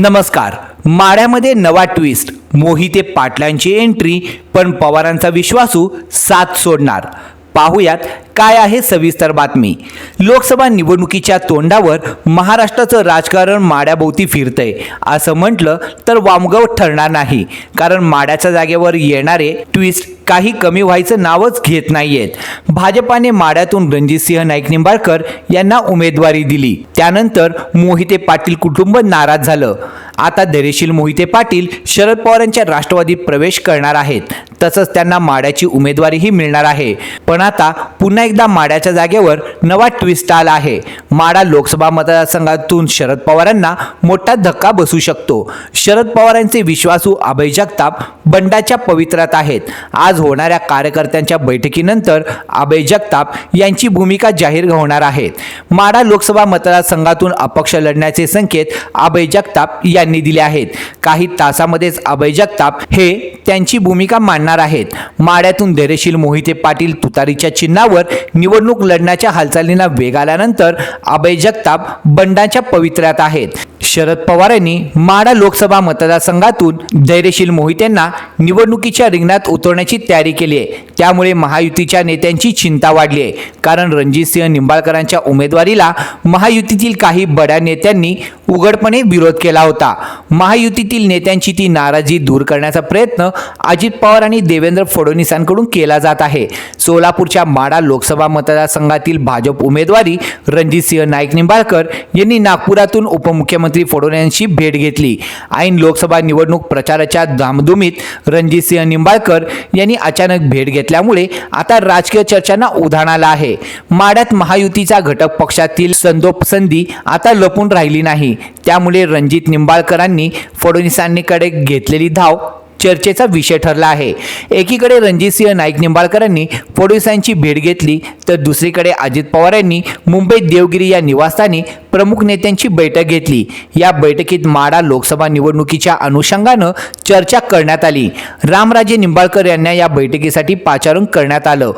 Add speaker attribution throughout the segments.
Speaker 1: नमस्कार. माड्यामध्ये नवा twist Mohite पाटलांची entry पण पवारांचा विश्वासू साथ सोडणार. पाहुयात काय आहे सविस्तर बातमी. लोकसभा निवडणुकीच्या तोंडावर महाराष्ट्राचं राजकारण माड्याभोवती फिरतंय. असं म्हटलं तर वामगव ठरणार नाही कारण माड्याच्या जागेवर येणारे ट्विस्ट काही कमी व्हायचं नावच घेत नाहीयेत. भाजपाने माड्यातून रणजितसिंह नाईक निंबाळकर यांना उमेदवारी दिली. त्यानंतर मोहिते पाटील कुटुंब नाराज झालं. आता धैर्यशील मोहिते पाटील शरद पवारांच्या राष्ट्रवादीत प्रवेश करणार आहेत. तसंच त्यांना माड्याची उमेदवारीही मिळणार आहे. पण आता पुन्हा एकदा माड्याच्या जागेवर नवा ट्विस्ट आला आहे. माडा लोकसभा मतदारसंघातून शरद पवारांना मोठा धक्का बसू शकतो. शरद पवारांचे विश्वासू अभय जगताप बंडाच्या पवित्रात आहेत. आज होणाऱ्या कार्यकर्त्यांच्या बैठकीनंतर अभय जगताप यांची भूमिका जाहीर होणार आहेत माडा लोकसभा मतदारसंघातून अपक्ष लढण्याचे संकेत अभय जगताप यांनी दिले आहेत. काही तासामध्येच अभय जगताप हे त्यांची भूमिका मांडणार आहेत. माड्यातून धैर्यशील मोहिते पाटील तुतारीच्या चिन्हावर निवडणूक लढण्याच्या हालचालींना वेग आल्यानंतर अभय जगताप बंडाच्या पवित्र्यात आहेत. शरद पवार यांनी माडा लोकसभा मतदारसंघातून धैर्यशील मोहितेंना निवडणुकीच्या रिंगणात उतरण्याची तयारी केली आहे. त्यामुळे महायुतीच्या नेत्यांची चिंता वाढली आहे. कारण रणजितसिंह निंबाळकरांच्या उमेदवारीला महायुतीतील काही बड्या नेत्यांनी उघडपणे विरोध केला होता. महायुतीतील नेत्यांची ती नाराजी दूर करण्याचा प्रयत्न अजित पवार आणि देवेंद्र फडणवीसांकडून केला जात आहे. सोलापूरच्या माडा लोकसभा मतदारसंघातील भाजप उमेदवारी रणजितसिंह नाईक निंबाळकर यांनी नागपुरातून उपमुख्यमंत्री फडणवीसांची भेट घेतली. ऐन लोकसभा निवडणूक प्रचाराच्या धामधुमीत रणजितसिंह निंबाळकर यांनी अचानक भेट घेतल्यामुळे आता राजकीय चर्चांना उधाण आलं आहे. माड्यात महायुतीचा घटक पक्षातील संदोप संधी आता लपून राहिली नाही. त्यामुळे रणजित निंबाळकरांनी फडणवीसांकडे घेतलेली धाव चर्चेचा विषय ठरला आहे. एकीकडे रणजितसिंह नाईक निंबाळकरांनी पोलिसांची भेट घेतली तर दुसरीकडे अजित पवार यांनी मुंबईत देवगिरी या निवासस्थानी प्रमुख नेत्यांची बैठक घेतली. या बैठकीत माडा लोकसभा निवडणुकीच्या अनुषंगानं चर्चा करण्यात आली. रामराजे निंबाळकर यांना या बैठकीसाठी पाचारण करण्यात आलं.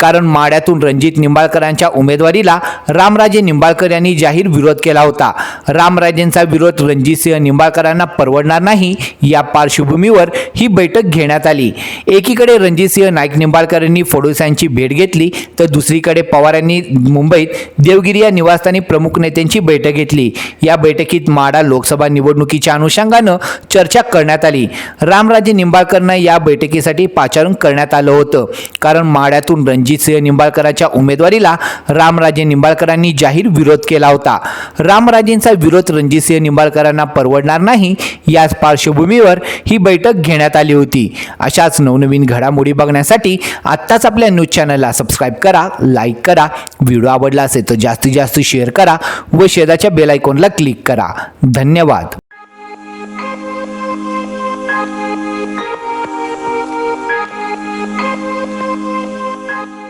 Speaker 1: कारण माड्यातून रणजित निंबाळकरांच्या उमेदवारीला रामराजे निंबाळकर यांनी जाहीर विरोध केला होता. रामराजेंचा विरोध रणजितसिंह निंबाळकरांना परवडणार नाही या पार्श्वभूमीवर ही बैठक घेण्यात आली. एकीकडे रणजितसिंह नाईक निंबाळकर यांनी फडणवीसांची भेट घेतली तर दुसरीकडे पवार यांनी मुंबईत देवगिरी या निवासस्थानी प्रमुख नेत्यांची बैठक घेतली. या बैठकीत माडा लोकसभा निवडणुकीच्या अनुषंगानं चर्चा करण्यात आली. रामराजे निंबाळकरना या बैठकीसाठी पाचारण करण्यात आलं होतं. कारण माड्यातून रणजित रणजितसिंह निंबाळकरांच्या उमेदवारीला रामराजे निंबाळकरांनी जाहीर विरोध केला होता. रामराजेंचा विरोध रणजितसिंह निंबाळकरांना परवडणार नाही याच पार्श्वभूमीवर ही बैठक घेण्यात आली होती. अशाच नवनवीन घडामोडी बघण्यासाठी आत्ताच आपल्या न्यूज चॅनलला सबस्क्राईब करा लाईक करा व्हिडिओ आवडला असेल तर जास्तीत जास्त शेअर करा व शेजाच्या बेलायकॉनला क्लिक करा. धन्यवाद. Bye.